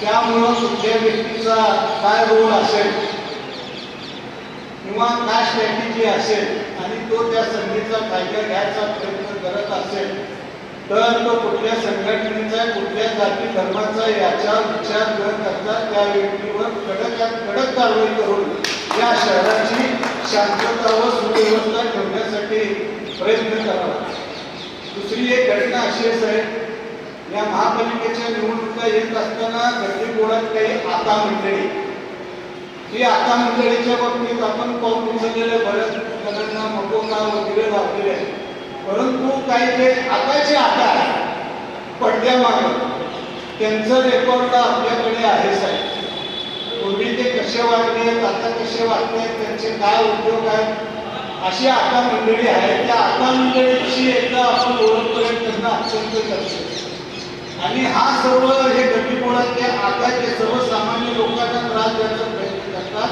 त्यामुळं कुठल्या व्यक्तीचा काय रोल असेल? किंवा काय स्ट्रॅटेजी असेल? आणि तो त्या संधीचा फायदा घ्यायचा प्रयत्न करत असेल तर तो कुठल्या संघटनेचा कुठल्या जाती धर्माचा याचा विचार न करता त्या व्यक्तीवर कडक कडक कारवाई करून या शहराची शांतता व सुव्यवस्था ठेवण्यासाठी प्रयत्न करावा. दुसरी एक घटना अशी आहे या महापालिकेच्या निवडणुका येत असताना गड्डीगोळात काही आता मंडळी. ही आता मंडळीच्या बाबतीत आपण पाहून उचललेले बऱ्याच जणांना मकोका वगैरे लावलेले आहे परंतु काही जे आताचे आता आहे पडद्यामागं त्यांचं रेकॉर्ड आपल्याकडे आहे साहेब. पूर्वी ते कसे वागलेत आता कसे वागतात त्यांचे काय उद्योग आहेत अशी आता मंडळी आहे. त्या आता आणि हा सर्व हे गटीपोळात ते आता सर्वसामान्य लोकांना त्रास द्यायचा प्रयत्न करतात.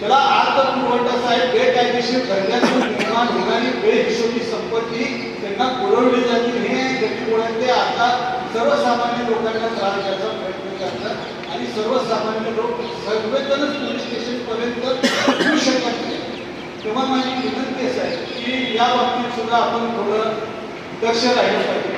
त्याला अर्थ पुरवठा साहेब बेकायदेशीर धंद्यातून निर्माण होणारी बेहिशोबी संपत्ती त्यांना पुरवली जाते हे गटीपोळात ते आता सर्वसामान्य लोकांना त्रास द्यायचा प्रयत्न करतात. आणि सर्वसामान्य लोक सर्वजणच पोलीस स्टेशन पर्यंत येऊ शकत नाही. तेव्हा माझी विनंती असं आहे की या बाबतीत सुद्धा आपण थोडं दक्ष राहिलं पाहिजे.